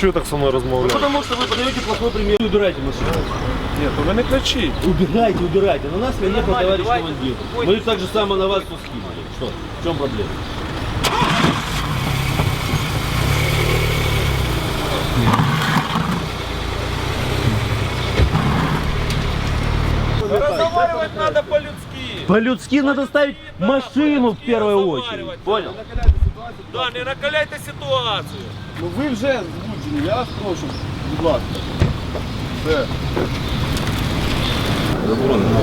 що ви так со мною розмовляєте? Потому что вы подаете плохой пример. Убирайте машину. Ні, то ви не кричіть. Убирайте, убирайте. На нас наехал товарищ командир. Мы так же само на вас все скинули. Что? В чем проблема? Разговаривать надо по-людски. По-людски надо ставить машину в первую очередь. Понял? Да, не накаляйте ситуацію. Ну ви вже збуджені, я вас прошу, будь ласка. Все.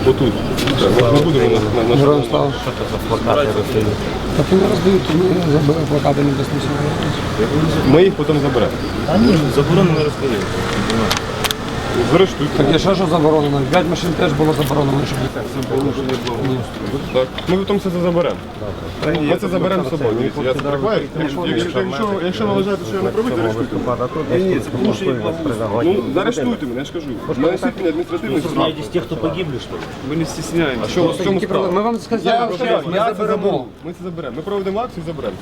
Отут. Ми будемо на Героям слава. Так вони роздають, ми забили плакати не безпечно. Ми їх потім заберемо. Заборонено розказати. Зрештуйте. Так я ще що заборонено? П'ять машин теж було заборонено, щоб Так. Ми потім все це заберемо. Ми це заберемо з собою. Дивіться, Я прикриваю. Якщо, якщо, якщо ви вважаєте, що я не правий, заарештуйте мене. Ні, це порушення Ну, заарештуйте мене, я ж кажу. Нанесіть мені адміністративний штраф. из тех, кто погибли, что ли? Ми не стісняємо. А що в чому справа? Ми вам сказали, що ми я це заберемо. заберемо. Ми це заберемо. Ми проведемо акцію і заберемо.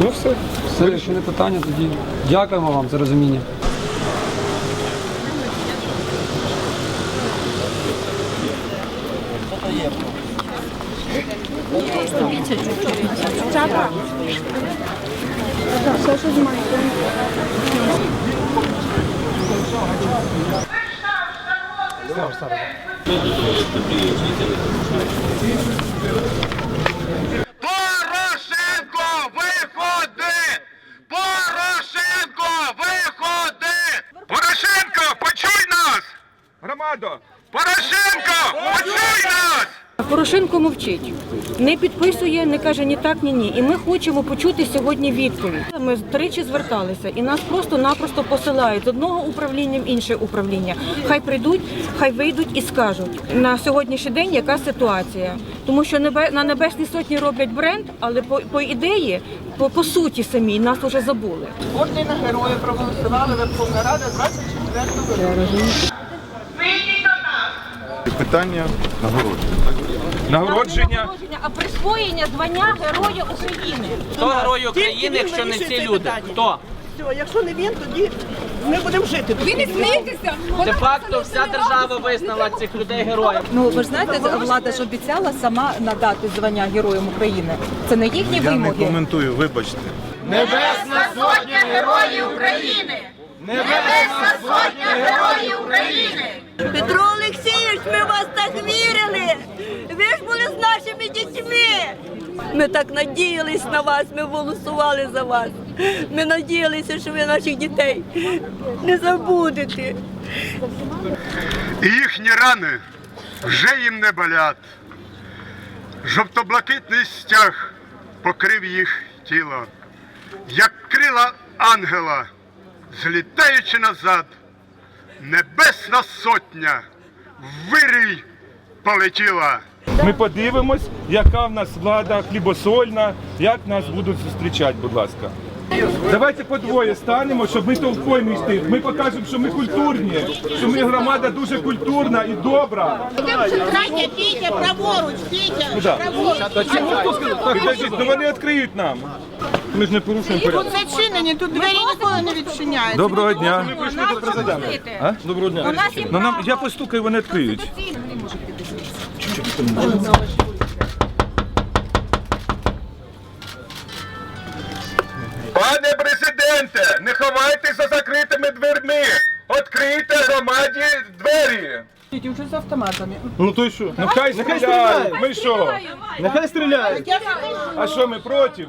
Ну все. Все, якщо не питання, тоді дякуємо вам за розуміння. Порошенко, виходи! Порошенко, виходи! Порошенко, почуй нас! Громадо! Порошенко, почуй нас! Порошенко мовчить, не підписує, не каже ні так, ні ні. І ми хочемо почути сьогодні відповідь. Ми тричі зверталися, і нас просто-напросто посилають з одного управління в інше управління. Хай прийдуть, хай вийдуть і скажуть на сьогоднішній день, яка ситуація. Тому що на Небесній Сотні роблять бренд, але по, по ідеї, по, по суті самій нас вже забули. Ордена Героя проголосували Верховна Рада 24 липня. Питання нагородження. Нагородження. а присвоєння звання Героя України. Хто герой України, якщо не ці люди? Хто? Все, якщо не він, тоді ми будемо жити. тут. Ви не смієтеся? Де-факто вся держава визнала цих людей героями. Ну ви ж знаєте, влада ж обіцяла сама надати звання Героям України. Це не їхні вимоги. Не коментую, вибачте. Небесна сотня героїв України! Небесна сотня героїв України! Петро Олексійович, ми вас так вірили. Ви ж були з нашими дітьми. Ми так надіялись на вас, ми голосували за вас. Ми надіялися, що ви наших дітей не забудете. І їхні рани вже їм не болять. Жовто-блакитний стяг покрив їх тіло, як крила ангела, злітаючи назад, небесна сотня вирій полетіла. Ми подивимось, яка в нас влада хлібосольна, як нас будуть зустрічати, будь ласка. Давайте по двоє станемо, щоб ми толпою не йшли. Ми покажемо, що ми культурні, що ми громада дуже культурна і добра. Третя, Пітя, праворуч, Пітя, Куда? Підождіть, ну вони відкриють нам. Ми ж не порушуємо порядок. Тут зачинені, тут двері ніколи не відчиняються. Доброго дня. Ми прийшли до президента. А? Доброго дня. Ну, нам, я постукаю, вони відкриють. Пане президенте, не ховайтеся за закритими дверми. Відкрийте громаді двері. Вже з автоматами. Ну то й що? Ну хай стріляють. Ми що? Нехай стріляють. А що ми проти?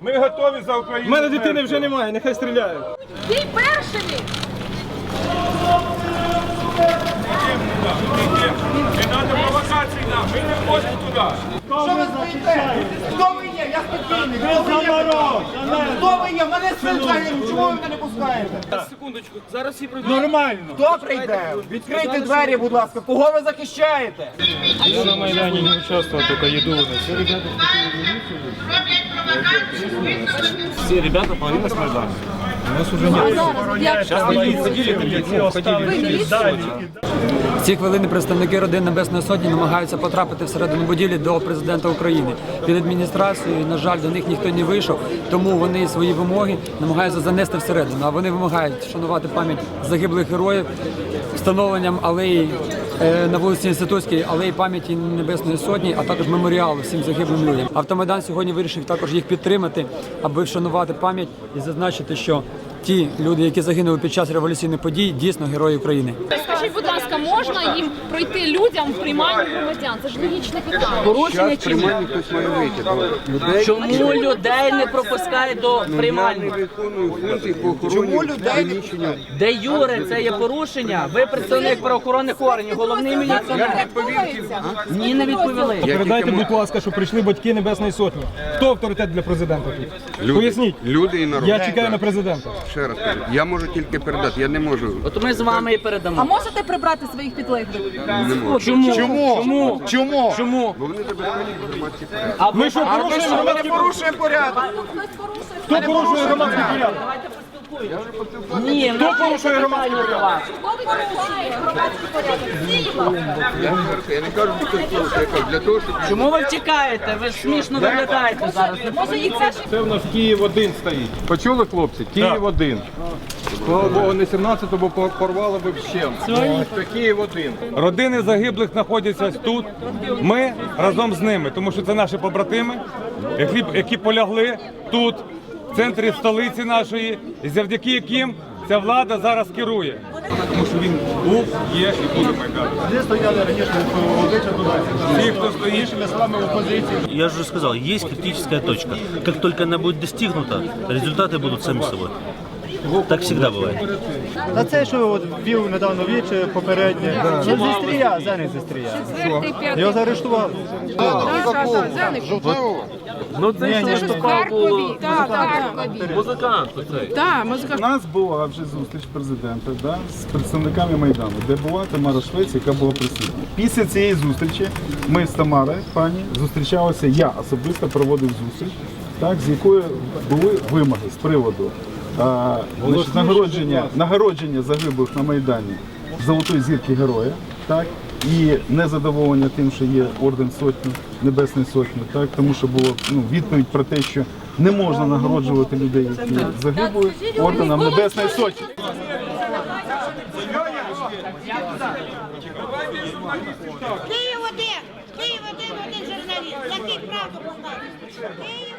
Ми готові за Україну. У мене дитини вже немає, нехай стріляють. Ти першими! Не треба провокацій нам, ми не входимо туди. Хто ви є? Я спокійний. Хто ви є? Мене син загинув. Чому ви мене не пускаєте? Секундочку, зараз всі прийдуть. Нормально. Хто прийде? Відкрийте двері, будь ласка. Кого ви захищаєте? Я на Майдані не участвував, тільки їду виносив. Всі ребята половина з Майдану. У нас уже нет. Як Сейчас милиция, ви міліцію? В ці хвилини представники родин Небесної Сотні намагаються потрапити всередину будівлі до президента України. Під адміністрацією, на жаль, до них ніхто не вийшов, тому вони свої вимоги намагаються занести всередину. А вони вимагають вшанувати пам'ять загиблих героїв встановленням алеї е, на вулиці Інститутській, алеї пам'яті Небесної Сотні, а також меморіалу всім загиблим людям. Автомайдан сьогодні вирішив також їх підтримати, аби вшанувати пам'ять і зазначити, що ті люди, які загинули під час революційних подій, дійсно герої України. Скажіть, будь ласка, можна їм пройти людям в приймальню громадян? Це ж логічне питання. Порушення чи ні? Чому людей не пропускають до приймальні? Чому людей Де Юре, це є порушення. Ви представник правоохоронних органів, головний міліціонер. Ні, не відповіли. Передайте, будь ласка, що прийшли батьки Небесної Сотні. Хто авторитет для президента тут? Поясніть. Люди і народ. Я чекаю на президента. Ще раз кажу, я можу тільки передати, я не можу. От ми з вами і А передамо. можете прибрати своїх підлеглих? Чому? Чому? Чому? Чому? Бо вони забирають громадські порядки. А Ми що, порушуємо громадський порушуємо порядок? Хто порушує громадський порядок? Ні, Хто порушує громадський порядок? Я, я не кажу, що хтось порушує, я кажу, для того, щоб Чому ви втікаєте? Ви ж смішно виглядаєте зараз. Може їх це Це в нас Київ один стоїть. Почули, хлопці? Київ один. Слава Богу, не 17, бо порвали би вщент. Це Київ один. Родини загиблих знаходяться тут. Ми разом з ними, тому що це наші побратими, які, які полягли тут, в центрі столиці нашої, завдяки яким ця влада зараз керує. Тому що він був, є і буде майдан. Здесь стояли раніше обличчя туди. Всі, хто стоїть, Ми з вами в опозиції. Я же уже сказал, есть критическая точка. Как только она будет достигнута, результаты будут сами собой. Так всегда бывает. А це що от вів недавно віче попереднє. Ну, зістрія, зеник зістрія. Його заарештували. Ну це ж ні, Харкові. Так, так. Музикант. Так. У нас була вже зустріч президента да, з представниками Майдану, де була Тамара Швець, яка була присутня. Після цієї зустрічі ми з Тамарою, пані, зустрічалися, я особисто проводив зустріч, так, з якою були вимоги з приводу а, значить, нагородження, нагородження загиблих на Майдані Золотої зірки героя, так, і незадоволення тим, що є орден сотні, Небесної сотні, так, тому що було ну, відповідь про те, що не можна нагороджувати людей, які загибли орденом Небесної сотні. Київ один! Київ один, один журналіст, який правду покаже. Київ